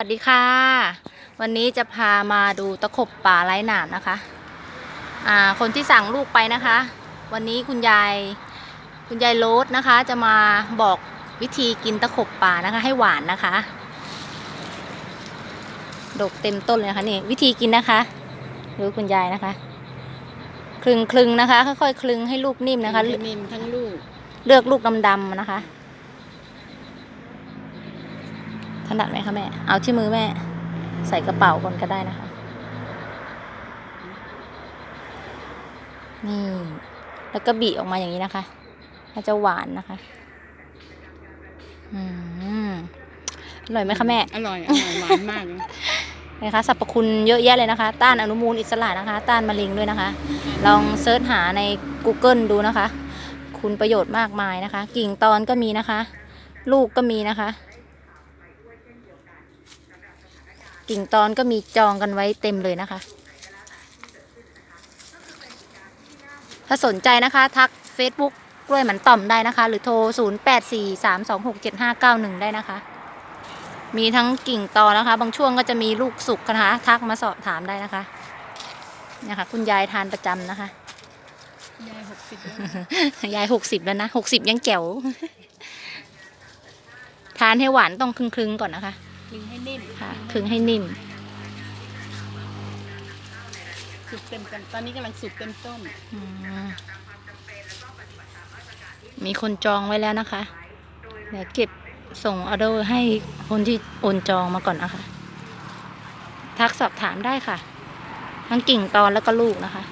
สวัสดีค่ะ วันนี้จะพามาดูตะขบป่าไร้หนามนะคะ อ่า คนที่สั่งลูกไปนะคะ วันนี้คุณยาย คุณยายโรสนะคะ จะมาบอกวิธีกินตะขบป่านะคะ ให้หวานนะคะ ดกเต็มต้นเลยนะคะนี่วิธีกินนะคะดูคุณยายนะคะ คลึงคลึงๆนะคะ ค่อยๆคลึงให้ลูกนิ่มนะคะทั้งนิ่มทั้งลูก เลือกลูกดำๆนะคะ ถนัดไหมคะแม่ เอาที่มือแม่ ใส่กระเป๋าก่อนก็ได้นะคะ นี่ แล้วก็บีออกมาอย่างนี้นะคะมันจะหวานนะคะ อืม อร่อยไหมคะแม่ อร่อยอร่อยหวานมากเลยนะคะสรรพคุณเยอะแยะเลยนะคะ ต้านอนุมูลอิสระนะคะ ต้านมะเร็งด้วยนะคะ ลองเซิร์ชหาใน Google ดูนะคะ คุณประโยชน์มากมายนะคะ กิ่งตอนก็มีนะคะ ลูกก็มีนะคะ กิ่งตอนก็มีจองกันไว้เต็มเลยนะคะ ถ้าสนใจนะคะ ทัก Facebook กล้วยหมันต่อมได้นะคะ หรือโทร 0843267591 ได้นะคะ มีทั้งกิ่งตอนนะคะ บางช่วงก็จะมีลูกสุกนะคะ ทักมาสอบถามได้นะคะเนี่ยค่ะ คุณยายทานประจำนะคะ ยายหกสิบยายหกสิบแล้วนะหกสิบยังแจ๋วทานให้หวานต้องคลึงๆก่อนนะคะ คลึงให้นิ่มค่ะคลึงให้นิ่ม สุกเต็มกันตอนนี้กำลังสุกเต็มต้นอืมมีคนจองไว้แล้วนะคะเดี๋ยวเก็บส่งออเดอร์ให้คนที่โอนจองมาก่อนนะคะ ทักสอบถามได้ค่ะ ทั้งกิ่งตอนแล้วก็ลูกนะคะ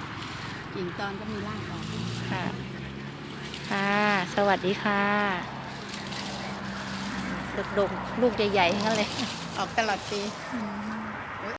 กิ่งตอนก็มีรากออกค่ะ ค่ะ สวัสดีค่ะ ดกๆ ลูกใหญ่ๆทั้งนั้นเลย ออกตลอดปี